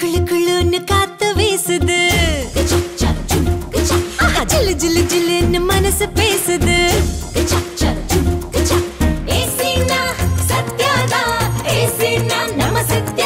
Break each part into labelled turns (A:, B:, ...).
A: குளு குளுன்னு காத்து வீசுது. ஆஹா, ஜிலு ஜிலு ஜிலுன்னு மனசு பேசுது. ஏசினா ஏசினா நம்ம சத்யானா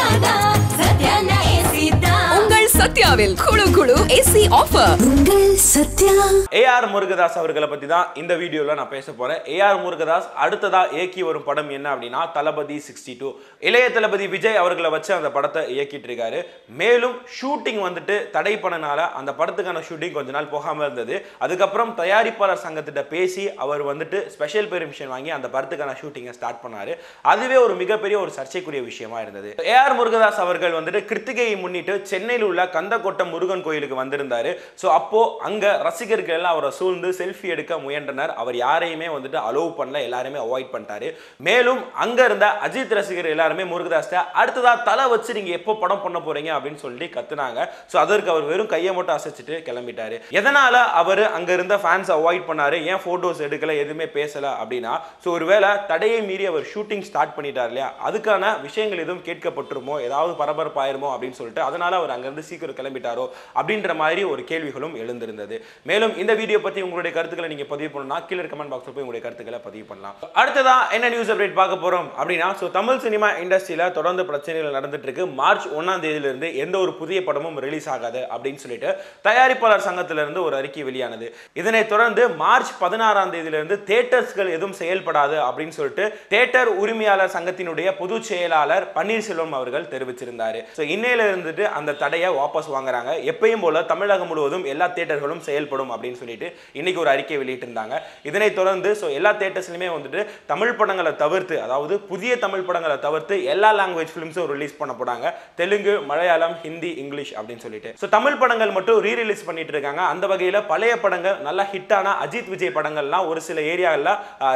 B: சத்யாவில் குழு குழு ஏசி ஆஃபர்
A: உங்கள் சத்யா.
C: ஏஆர் முருகதாஸ் அவர்களை பத்தி தான் இந்த வீடியோல நான் பேச போறேன். ஏஆர் முருகதாஸ் அடுத்ததா இயக்கி வரும் படம் என்ன அப்படின்னா தளபதி சிக்ஸ்டி டூ இளைய தளபதி விஜய் அவர்களை வச்சு அந்த படத்தை இயக்கிட்டு இருக்காரு. மேலும் ஷூட்டிங் வந்துட்டு தடை பண்ணனால அந்த படத்துக்கான ஷூட்டிங் கொஞ்ச நாள் போகாம இருந்தது. அதுக்கப்புறம் தயாரிப்பாளர் சங்கத்திட்ட பேசி அவர் வந்துட்டு ஸ்பெஷல் பெர்மிஷன் வாங்கி அந்த படத்துக்கான ஷூட்டிங்கை ஸ்டார்ட் பண்ணாரு. அதுவே ஒரு மிகப்பெரிய ஒரு சர்ச்சைக்குரிய விஷயமா இருந்தது. ஏஆர் முருகதாஸ் அவர்கள் வந்துட்டு கிருத்திகையை முன்னிட்டு சென்னையில் உள்ள கந்தக்கோட்டை முருகன் கோயிலுக்கு வந்திருந்தாரு. ஸோ அப்போ அங்க ரசிகர்கள் எல்லாம் அவரை சூழ்ந்து செல்ஃபி எடுக்க முயன்றனர். அவர் யாரையுமே வந்துட்டு அலோவ் பண்ணல. எல்லாருமே அவாய்ட் பண்ணிட்டாரு. மேலும் அங்க இருந்த அஜித் ரசிகர் எல்லாருமே முருகதாஸ்ட அடுத்ததா தலை வச்சு நீங்க எப்போ படம் பண்ண போறீங்க? அப்படின்னு சொல்லி கத்துனாங்க. ஸோ அதற்கு அவர் வெறும் கையை மட்டும் அசைச்சிட்டு கிளம்பிட்டாரு. எதனால அவர் அங்க இருந்த ஃபேன்ஸ் அவாய்ட் பண்ணாரு? ஏன் போட்டோஸ் எடுக்கல? எதுவுமே பேசல அப்படின்னா ஸோ ஒருவேளை தடையை மீறி அவர் ஷூட்டிங் ஸ்டார்ட் பண்ணிட்டார் இல்லையா? அதுக்கான விஷயங்கள் எதுவும் கேட்கப்பட்டுருமோ? ஏதாவது பரபரப்பாயிருமோ? அப்படின்னு சொல்லிட்டு அதனால அவர் அங்கிருந்து சீக்கிரம் கிளம்பிட்டாரோ அப்படின்ற மாதிரி ஒரு கேள்விகளும் எழுந்திருந்தது. மேலும் இந்த வீடியோ பத்தி உங்களுடைய கருத்துக்களை நீங்க பதிவு பண்ணணும்னா கீழே கமெண்ட் பாக்ஸ்ல போய் உங்களுடைய கருத்துக்களை பதிவு பண்ணலாம். அடுத்ததா என்ன நியூஸ் அப்டேட் பார்க்க போறோம் அப்படின்னா ஸோ தமிழ் சினிமா இண்டஸ்ட்ரியில தொடர்ந்து பிரச்சனைகள் நடந்துட்டு இருக்கு. மார்ச் ஒன்னாம் தேதியில இருந்து எந்த ஒரு புதிய படமும் ரிலீஸ் ஆகாது அப்படின்னு சொல்லிட்டு தயாரிப்பாளர் சங்கத்திலிருந்து ஒரு அறிக்கை வெளியானது. இதனை தொடர்ந்து மார்ச் பதினாறாம் தேதியிலிருந்து தேட்டர்ஸ்கள் எதுவும் செயல்படாது அப்படின்னு சொல்லிட்டு தேட்டர் உரிமையாளர் சங்கத்தினுடைய பொதுச் செயலாளர் பன்னீர்செல்வம் அவர்கள் தெரிவிச்சிருந்தாரு. ஸோ இன்னையில இருந்துட்டு அந்த தடையை வாபஸ் வாங்குறாங்க. எப்பயும் போல தமிழகம் முழுவதும் எல்லா தேட்டர்களும் செயல்படும் அப்படின்னு சொல்லிட்டு இன்னைக்கு ஒரு அறிக்கை வெளியிட்டிருந்தாங்க. இதனை தொடர்ந்து ஸோ எல்லா தேட்டர்ஸ்லையுமே வந்துட்டு தமிழ் படங்களை தவிர்த்து அதாவது புதிய தமிழ் படங்களை தவிர்த்து எல்லா லாங்குவேஜ் ஃபிலிம்ஸும் ரிலீஸ் பண்ண போறாங்க. தெலுங்கு மலையாளம் ஹிந்தி இங்கிலீஷ் அப்படின்னு சொல்லிட்டு. ஸோ தமிழ் படங்கள் மட்டும் ரீ ரிலீஸ் பண்ணிட்டு இருக்காங்க. அந்த வகையில் பழைய படங்கள் நல்லா ஹிட்டான அஜித் விஜய் படங்கள்லாம் ஒரு சில ஏரியாவில்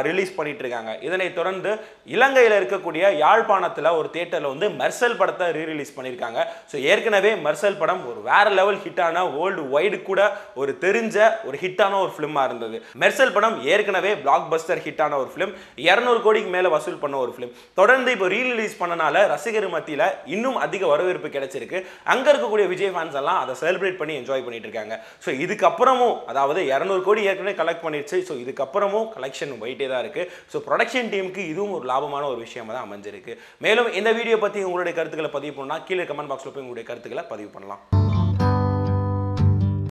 C: ரிலீஸ் பண்ணிட்டு இருக்காங்க. இதனை தொடர்ந்து இலங்கையில் இருக்கக்கூடிய யாழ்ப்பாணத்தில் ஒரு தேட்டரில் வந்து மெர்சல் படத்தை ரீ ரிலீஸ் பண்ணியிருக்காங்க ஸோ ஏற்கனவே மெர்சல் படம் ஒரு வேற லெவல் ஹிட்டான வேர்ல்டு வைடு கூட ஒரு தெரிஞ்ச ஒரு ஹிட்டான ஒரு ஃபிலிமாக இருந்தது. மெர்சல் படம் ஏற்கனவே பிளாக் பஸ்டர் ஹிட்டான ஒரு ஃபிலிம் இரநூறு கோடிக்கு மேலே வசூல் பண்ண ஒரு ஃபிலிம் தொடர்ந்து இப்போ ரீ ரிலீஸ் பண்ணனால ரசிகர் மத்தியில் இன்னும் அதிக வரவேற்பு கிடைச்சிருக்கு. அங்கே இருக்கக்கூடிய விஜய் ஃபேன்ஸ் எல்லாம் அதை செலிப்ரேட் பண்ணி என்ஜாய் பண்ணிட்டு இருக்காங்க. ஸோ இதுக்கப்புறமும் அதாவது இரநூறு கோடி ஏற்கனவே கலெக்ட் பண்ணிடுச்சு ஸோ இதுக்கப்புறமும் கலெக்ஷன் போயிட்டே தான் இருக்கு. ஸோ ப்ரொடக்ஷன் டீமுக்கு இதுவும் ஒரு லாபமான ஒரு விஷயமா தான் அமைஞ்சிருக்கு. மேலும் இந்த வீடியோ பற்றி உங்களுடைய கருத்துக்களை பதிவு பண்ணால் கீழே கமெண்ட் பாக்ஸில் போய் உங்களுடைய கருத்துக்களை பதிவு பண்ணலாம்.